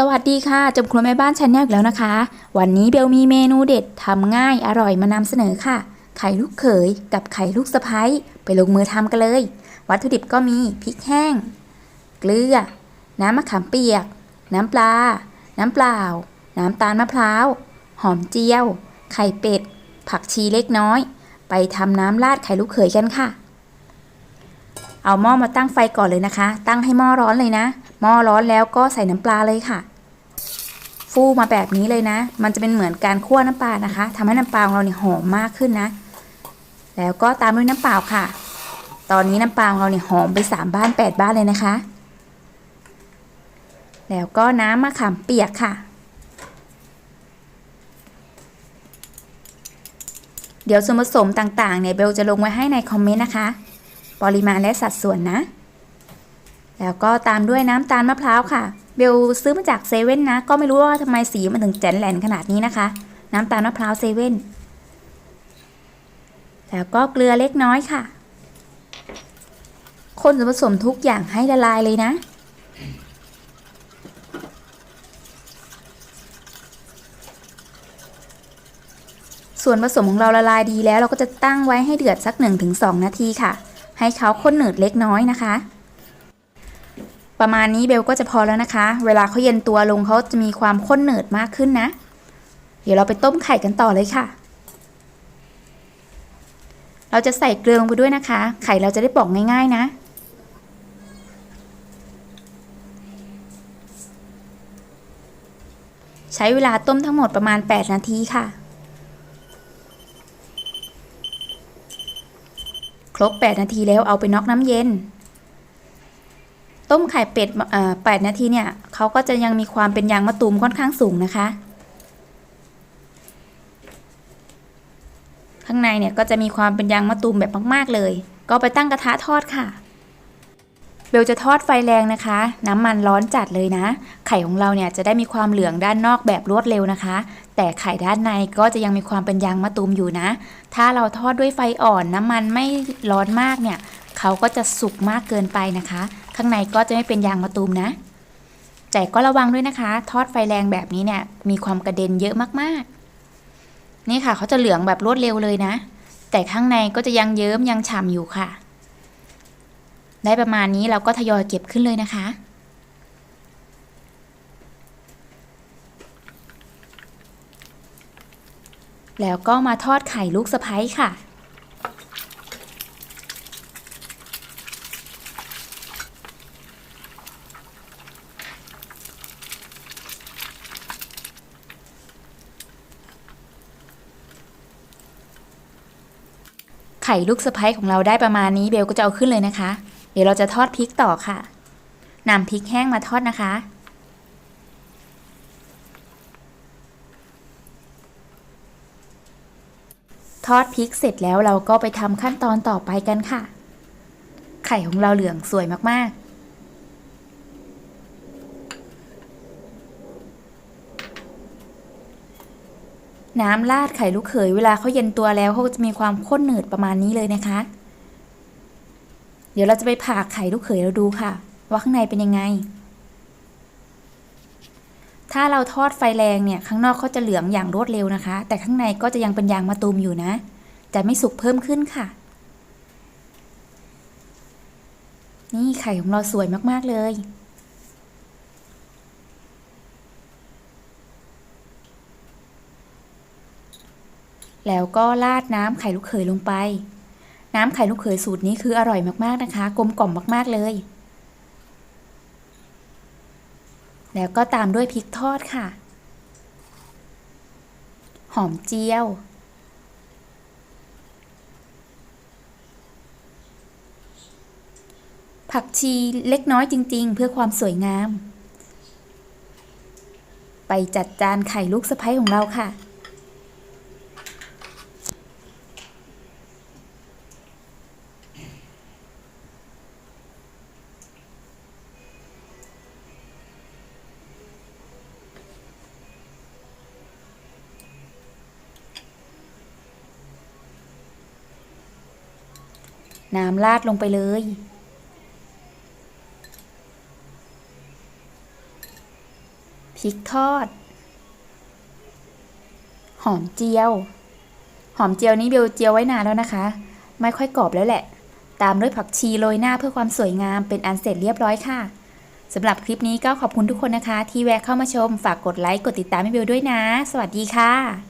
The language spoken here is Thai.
สวัสดีค่ะจบครัวแม่บ้านชันแนลอีกแล้วนะคะ วันนี้เบลมีเมนูเด็ดทำง่ายอร่อยมานำเสนอค่ะ ไข่ลูกเขยกับไข่ลูกสะพ้ยไปลงมือทำกันเลย วัตถุดิบก็มีพริกแห้ง เกลือ น้ำมะขามเปียก น้ำปลา น้ำเปล่า น้ำตาลมะพร้าว หอมเจียว ไข่เป็ด ผักชีเล็กน้อย ไปทำน้ำราดไข่ลูกเขยกันค่ะ เอาหม้อมาตั้งไฟก่อนเลยนะคะ ตั้งให้หม้อร้อนเลยนะ หม้อร้อนแล้วก็ใส่น้ำปลาเลยค่ะ ฟูมาแบบนี้เลยนะ มันจะเป็นเหมือนการคั่วน้ำปลานะคะทำให้น้ำปลาของเราเนี่ยหอมมากขึ้นนะ แล้วก็ตามด้วยน้ำเปล่าค่ะ ตอนนี้น้ำปลาของเราเนี่ยหอมไปสามบ้านแปดบ้านเลยนะคะ แล้วก็น้ำมะขามเปียกค่ะ เดี๋ยวส่วนผสมต่างๆเนี่ยเบลจะลงไว้ให้ในคอมเมนต์นะคะ ปริมาณและสัดส่วนนะ แล้วก็ตามด้วยน้ำตาลมะพร้าวค่ะ เบลซื้อมาจากเซเว่นนะ ก็ไม่รู้ว่าทำไมสีมันถึงแจ๋นแหลนขนาดนี้นะคะ น้ำตาลมะพร้าวเซเว่นแล้วก็เกลือเล็กน้อยค่ะ คนส่วนผสมทุกอย่างให้ละลายเลยนะ ส่วนผสมของเราละลายดีแล้วเราก็จะตั้งไว้ให้เดือดสัก 1-2 นาทีค่ะ ให้เขาข้นหนืดเล็กน้อยนะคะ ประมาณนี้เบลก็จะพอแล้วนะคะ เวลาเขาเย็นตัวลงเขาจะมีความข้นหนืดมากขึ้นนะ เดี๋ยวเราไปต้มไข่กันต่อเลยค่ะ เราจะใส่เกลือลงไปด้วยนะคะ ไข่เราจะได้ปอกง่าย ๆนะใช้เวลาต้มทั้งหมดประมาณ 8 นาทีค่ะ ครบ 8 นาทีแล้วเอาไปน็อกน้ำเย็น ต้มไข่เป็ดเอ่อ8นาทีเนี่ยเขาก็จะยังมีความเป็นยางมะตูมค่อนข้างสูงนะคะ ข้างในเนี่ยก็จะมีความเป็นยางมะตูมแบบมาก ๆ เลย ก็ไปตั้งกระทะทอดค่ะ เบลจะทอดไฟแรงนะคะ น้ำมันร้อนจัดเลยนะ ไข่ของเราเนี่ยจะได้มีความเหลืองด้านนอกแบบรวดเร็วนะคะ แต่ไข่ด้านในก็จะยังมีความเป็นยางมะตูมอยู่นะ ถ้าเราทอดด้วยไฟอ่อนน้ำมันไม่ร้อนมากเนี่ยเขาก็จะสุกมากเกินไปนะคะ ข้างในก็จะไม่เป็นยางมะตูมนะแต่ก็ระวังด้วยนะคะ ทอดไฟแรงแบบนี้เนี่ย มีความกระเด็นเยอะมากๆ นี่ค่ะเขาจะเหลืองแบบรวดเร็วเลยนะ แต่ข้างในก็จะยังเยิ้มยังฉ่ำอยู่ค่ะ ได้ประมาณนี้เราก็ทยอยเก็บขึ้นเลยนะคะ แล้วก็มาทอดไข่ลูกสะพ้ยค่ะ ไข่ลูกสะพ้ยของเราได้ประมาณนี้เบลก็จะเอาขึ้นเลยนะคะ เดี๋ยวเราจะทอดพริกต่อค่ะนำพริกแห้งมาทอดนะคะ ทอดพริกเสร็จแล้วเราก็ไปทำขั้นตอนต่อไปกันค่ะ ไข่ของเราเหลืองสวยมากๆ น้ำราดไข่ลูกเขยเวลาเขาเย็นตัวแล้วเขาจะมีความข้นหนืดประมาณนี้เลยนะคะ เดี๋ยวเราจะไปผ่าไข่ลูกเขยเราดูค่ะ ว่าข้างในเป็นยังไง ถ้าเราทอดไฟแรงเนี่ยข้างนอกเขาจะเหลืองอย่างรวดเร็วนะคะ แต่ข้างในก็จะยังเป็นยางมะตูมอยู่นะ จะไม่สุกเพิ่มขึ้นค่ะ นี่ไข่ของเราสวยมากๆเลย แล้วก็ราดน้ำไข่ลูกเขยลงไป น้ำไข่ลูกเขยสูตรนี้คืออร่อยมากๆนะคะ กลมกล่อมมากๆเลย แล้วก็ตามด้วยพริกทอดค่ะ หอมเจียว ผักชีเล็กน้อยจริง ๆ เพื่อความสวยงาม ไปจัดจานไข่ลูกสะพ้ยของเราค่ะ น้ำราดลงไปเลยพพริกทอด หอมเจียว หอมเจียวนี้เบลเจียวไว้นานแล้วนะคะ ไม่ค่อยกรอบแล้วแหละ ตามด้วยผักชีโรยหน้าเพื่อความสวยงามเป็นอันเสร็จเรียบร้อยค่ะสำหรับคลิปนี้ก็ขอบคุณทุกคนนะคะ ที่แวะเข้ามาชม ฝากกดไลค์ กดติดตามให้เบลด้วยนะ สวัสดีค่ะ